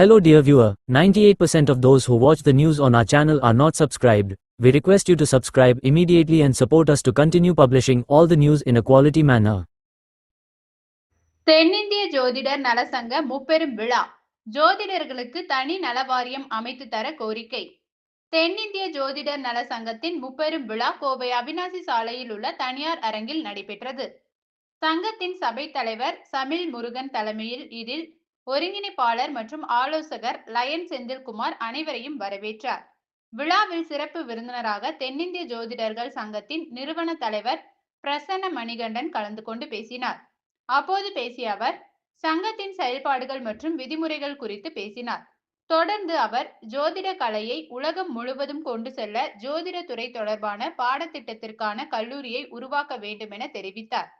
Hello dear viewer, 98% of those who watch the news on our channel are not subscribed. We request you to subscribe immediately and support us to continue publishing all the news in a quality manner. தென்னிந்திய ஜோதிடர் நலசங்க முப்பெரும் விழா ஜோதிடர்களுக்கு தனி நலவாரியம் அமைத்து தர கோரிக்கை தென்னிந்திய ஜோதிடர் நல சங்கத்தின் முப்பெரும் விழா கோவை அவினாசி சாலையில் உள்ள தனியார் அரங்கில் நடைபெற்றது சங்கத்தின் சபை தலைவர் சமில் முருகன் தலைமையில் இதில் ஒருங்கிணைப்பாளர் மற்றும் ஆலோசகர் லயன் செந்தில்குமார் அனைவரையும் வரவேற்றார். விழாவில் சிறப்பு விருந்தினராக தென்னிந்திய ஜோதிடர்கள் சங்கத்தின் நிறுவன தலைவர் பிரசன்ன மணிகண்டன் கலந்து கொண்டு பேசினார். அப்போது பேசிய அவர் சங்கத்தின் செயல்பாடுகள் மற்றும் விதிமுறைகள் குறித்து பேசினார். தொடர்ந்து அவர் ஜோதிட கலையை உலகம் முழுவதும் கொண்டு செல்ல ஜோதிட துறை தொடர்பான பாடத்திட்டத்திற்கான கல்லூரியை உருவாக்க வேண்டும் என தெரிவித்தார்.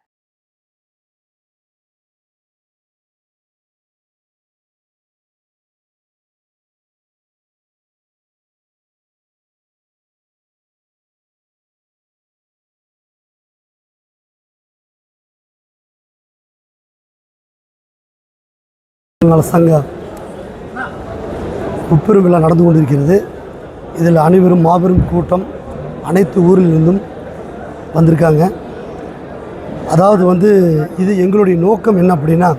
நல சங்க முப்பெரும் விழா நடந்து கொண்டிருக்கிறது. இதில் அனைவரும் மாபெரும் கூட்டம் அனைத்து ஊரிலிருந்தும் வந்திருக்காங்க. அதாவது வந்து இது எங்களுடைய நோக்கம் என்ன அப்படின்னா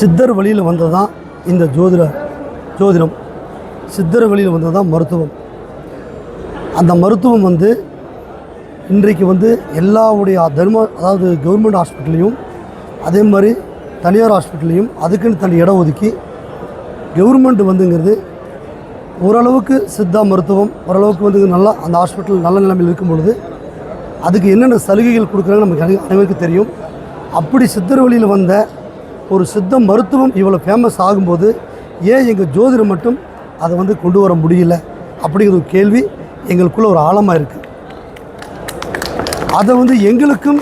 சித்தர் வழியில் வந்தது தான் இந்த ஜோதிட ஜோதிடம். சித்தர் வழியில் வந்தது தான் மருத்துவம். அந்த மருத்துவம் வந்து இன்றைக்கு வந்து எல்லாவுடைய தர்ம அதாவது கவர்மெண்ட் ஹாஸ்பிட்டல்லையும் அதே மாதிரி தனியார் ஹாஸ்பிட்டல்லையும் அதுக்குன்னு தனி இடம் ஒதுக்கி கவர்மெண்ட் வந்துங்கிறது ஓரளவுக்கு சித்தா மருத்துவம் ஓரளவுக்கு வந்து நல்லா அந்த ஹாஸ்பிட்டல் நல்ல நிலைமையில் இருக்கும் பொழுது அதுக்கு என்னென்ன சலுகைகள் கொடுக்குறாங்கன்னு நமக்கு அனை- அனைவருக்கும் தெரியும். அப்படி சித்தர் வழியில் வந்த ஒரு சித்த மருத்துவம் இவ்வளோ ஃபேமஸ் ஆகும்போது ஏன் எங்கள் ஜோதிடம் மட்டும் அதை வந்து கொண்டு வர முடியல? அப்படிங்கிற ஒரு கேள்வி எங்களுக்குள்ளே ஒரு ஆழமாக இருக்குது அதை வந்து எங்களுக்கும்